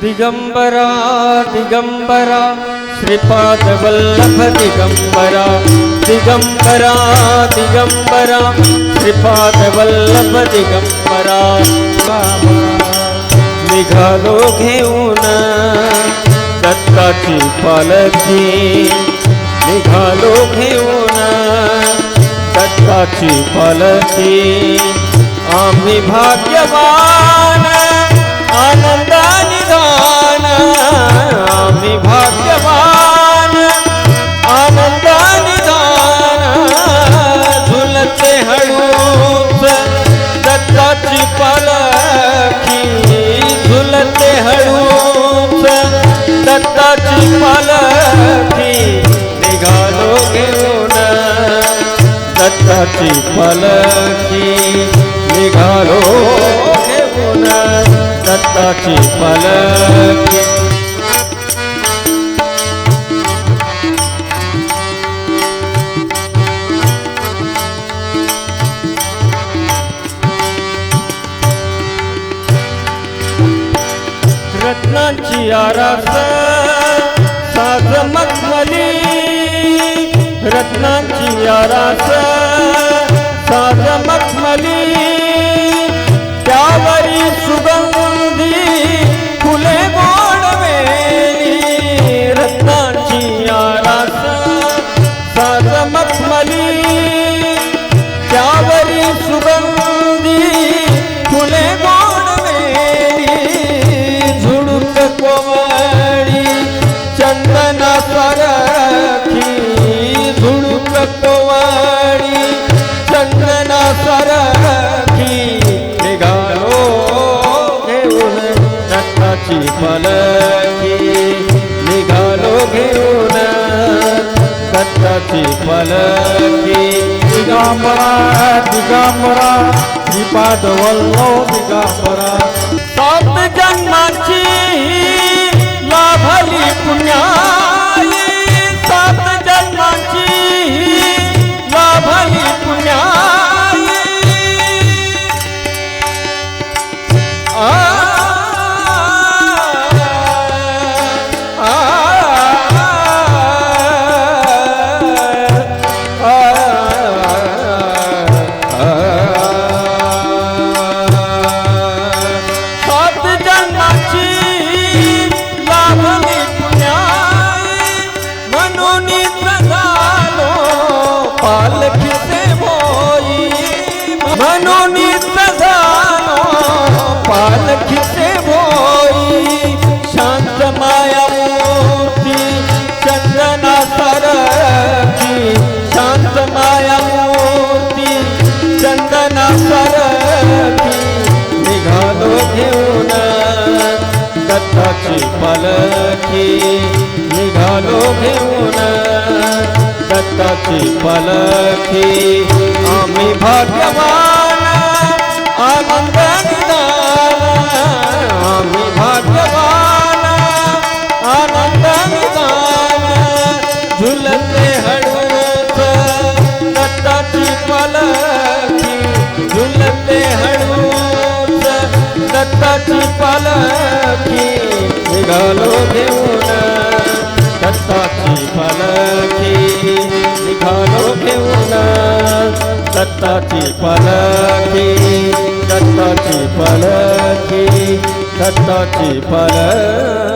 दिगंबरा दिगंबरा श्रीपाद वल्लभ दिगंबरा दिगंबरा दिगंबरा श्रीपाद वल्लभ दिगंबरा निघालो घेऊन दत्ताची पालखी निघालो घेऊन दत्ताची पालखी आम्ही भाग्यवान दत्ताची पालखी निघालो घेऊन. दत्ताची पालखी निघालो घेऊन. दत्ताची पालखी रत्नांची आरास साज मखमली रत्नांची आरास साज सरखी निघालो। घेऊन रक्ताची पलखी निघालो घेऊन रक्ताची पलखी दिगांबरा दिगांबरा श्रीपाद वल्लो दिगांबरा। सात जन्माची लाभली पुण्या। म्हणून झालो पालखीचे भोई शांत माया मूर्ती चंदना सरकी. शांत माया मूर्ती चंदना सरकी. निघालो घेऊन दत्ताची पालखी. निघालो घेऊन दत्ताची पालखी. आम्ही भाग्यवान নন্দন दत्ताची पालखी निघालो घेऊन. दत्ताची पालखी दत्ताची पालखी दत्ताची पालखी